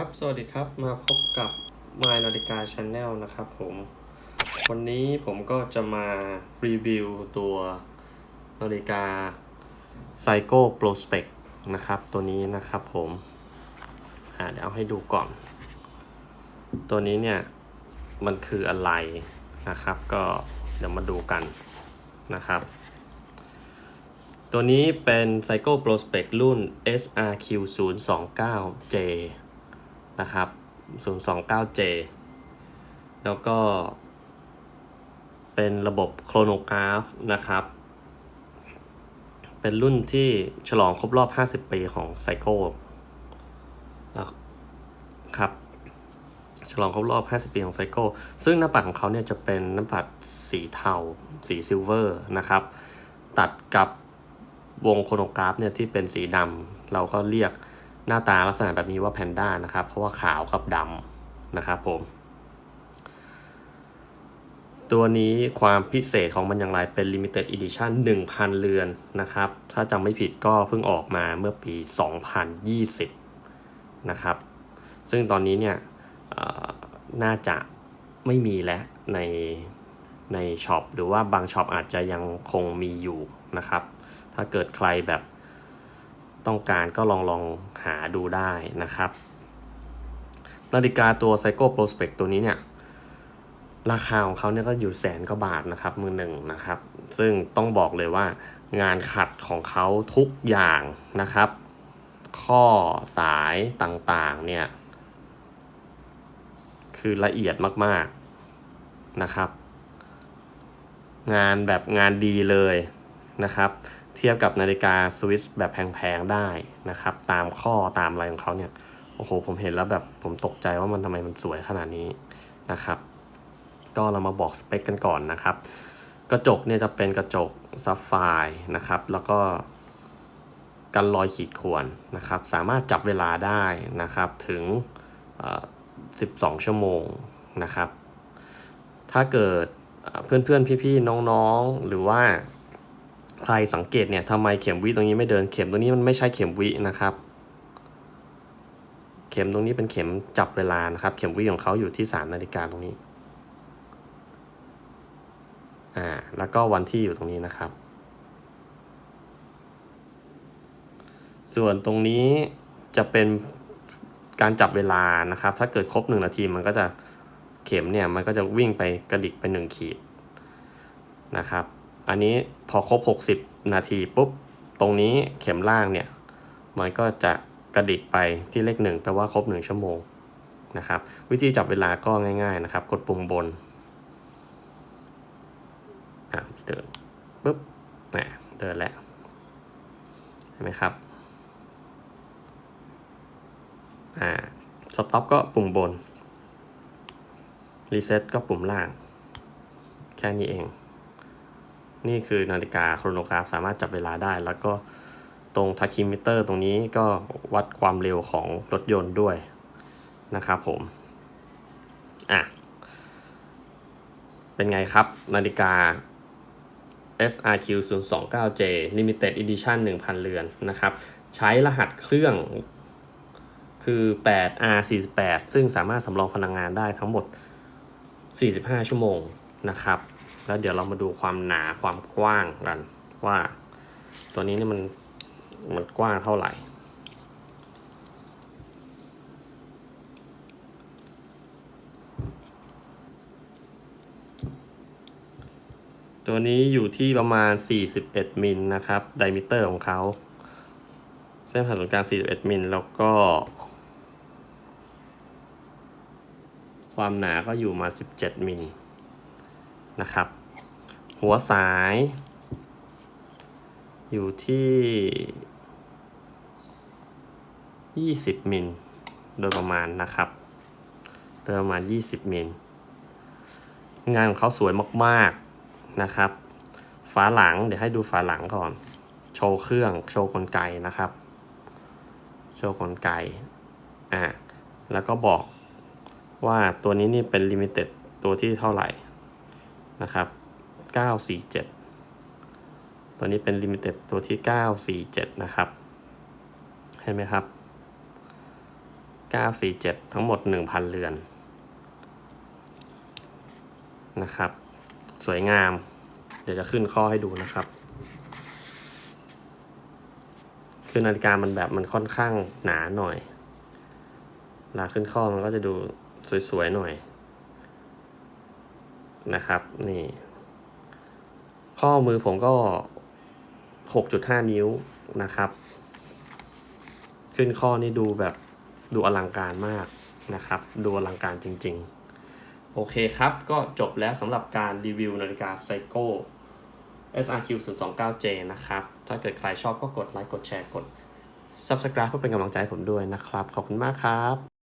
ครับ สวัสดีครับ มาพบกับ My นาฬิกา Channel นะครับผม วันนี้ผมก็จะมารีวิวตัวนาฬิกา Psycho Prospect นะครับ ตัวนี้นะครับผมอ่าเดี๋ยวเอาให้ดูก่อน ตัวนี้เนี่ย มันคืออะไรนะครับ ก็เดี๋ยวมาดูกันนะครับ ตัวนี้เป็น Psycho Prospect รุ่น SRQ 0 2 9 J นะครับ 029J แล้วก็ เป็นระบบโครโนกราฟนะครับ เป็นรุ่นที่ฉลองครบรอบ 50 ปีของไซโก้ครับ ฉลองครบรอบ 50 ปีของไซโก้ซึ่งหน้าปัดของเขาเนี่ยจะเป็นหน้าปัดสีเทา สีซิลเวอร์นะครับ ตัดกับวงโครโนกราฟเนี่ยที่เป็นสีดำเราก็เรียก หน้าตาลักษณะแบบนี้ว่าแพนด้านะครับ เพราะว่าขาวกับดำนะครับผม ตัวนี้ความพิเศษของมันอย่างไรเป็น Limited Edition 1,000 เรือนนะครับ ถ้าจำไม่ผิดก็เพิ่งออกมาเมื่อปี 2020 นะครับ ซึ่งตอนนี้เนี่ยน่าจะไม่มีแล้วในในช็อปหรือว่าบางช็อปอาจจะยังคงมีอยู่นะครับ ถ้าเกิดใครแบบ ต้องการก็ลองลองหาดูได้นะครับ นาฬิกาตัว Psycho Prospect ตัวนี้เนี่ยราคาของเขาเนี่ยก็อยู่แสนกว่าบาทนะครับมือหนึ่งนะครับ ซึ่งต้องบอกเลยว่างานขัดของเขาทุกอย่างนะครับ ข้อสายต่างๆเนี่ย คือละเอียดมากๆนะครับ งานแบบงานดีเลยนะครับ เทียบกับนาฬิกาสวิสแบบแพงๆได้นะครับ ตามข้อตามอะไรของเขาเนี่ย โอ้โห ผมเห็นแล้วแบบผมตกใจว่ามันทำไมมันสวยขนาดนี้นะครับ ก็เรามาบอกสเปคกันก่อนนะครับ กระจกเนี่ยจะเป็นกระจกซับไฟนะครับ แล้วก็กันรอยขีดข่วนนะครับ สามารถจับเวลาได้นะครับถึง 12 ชั่วโมงนะครับ ถ้าเกิดเพื่อนๆ พี่ๆ น้องๆ หรือว่า ใครสังเกตเนี่ยทำไมเข็มวิตรงนี้ไม่เดินเข็มตรงนี้มันไม่ใช่เข็มวินะครับ เข็มตรงนี้เป็นเข็มจับเวลานะครับ เข็มวิของเขาอยู่ที่3นาฬิกาตรงนี้อ่าแล้วก็วันที่อยู่ตรงนี้นะครับ ส่วนตรงนี้จะเป็นการจับเวลานะครับ ถ้าเกิดครบ 1 นาทีมันก็จะเข็มเนี่ยมันก็จะวิ่งไปกระดิกไป 1 ขีดนะครับ อันนี้พอครบ 60 นาทีปุ๊บ ตรงนี้เข็มล่างเนี่ย มันก็จะกระดิกไปที่เลขหนึ่งแปลว่าครบ 1 ชั่วโมงนะครับ วิธีจับเวลาก็ง่ายๆนะครับ กดปุ่มบนอะเดินปุ๊บนะเดินแล้วเห็นไหมครับอ่าสต็อปก็ปุ่มบนรีเซ็ตก็ปุ่มล่าง แค่นี้เอง นี่คือนาฬิกาโครโนกราฟสามารถจับเวลาได้ แล้วก็ตรงทาคิมิเตอร์ตรงนี้ก็วัดความเร็วของรถยนต์ด้วยนะครับผม อะ เป็นไงครับ นาฬิกา SRQ 0 2 9 J Limited Edition 1,000 เรือนนะครับ ใช้รหัสเครื่องคือ 8R 48 ซึ่งสามารถสำรองพลังงานได้ทั้งหมด 45 ชั่วโมงนะครับ แล้วเดี๋ยวเรามาดูความหนาความกว้างกัน ว่า ตัวนี้นี่มันมันกว้างเท่าไหร่ ตัวนี้อยู่ที่ประมาณ 41 มิลนะครับไดมิเตอร์ของเขา เส้นผ่านศูนย์กลาง 41 มิลแล้วก็ ความหนาก็อยู่มา 17 มิล นะครับ หัวสาย อยู่ที่ 20 มิลโดยประมาณนะครับโดยประมาณ 20 มิลงานของเขาสวยมากๆนะครับ ฝาหลังเดี๋ยวให้ดูฝาหลังก่อน โชว์เครื่องโชว์กลไกนะครับ โชว์กลไกอ่าแล้วก็บอกว่าตัวนี้นี่เป็นลิมิเต็ดตัวที่เท่าไหร่ นะครับ 947 ตัวนี้เป็นลิมิเต็ดตัวที่ 947 นะครับ เห็นไหมครับ 947 ทั้งหมด 1,000 เรือน นะครับ สวยงาม เดี๋ยวจะขึ้นข้อให้ดูนะครับ คือนาฬิกามันแบบมันค่อนข้างหนาหน่อยลาขึ้นข้อมันก็จะดูสวยๆหน่อย นะครับ นี่ ข้อมือผมก็ 6.5 นิ้วนะครับ ขึ้นข้อนี่ดูแบบดูอลังการมากนะครับ ดูอลังการจริง ๆ โอเคครับ ก็จบแล้วสำหรับการรีวิวนาฬิกาไซโก้ SRQ 029J นะครับ ถ้าเกิดใครชอบก็กดไลค์ กดแชร์ กด Subscribe เพื่อเป็นกำลังใจให้ผมด้วยนะครับ ขอบคุณมากครับ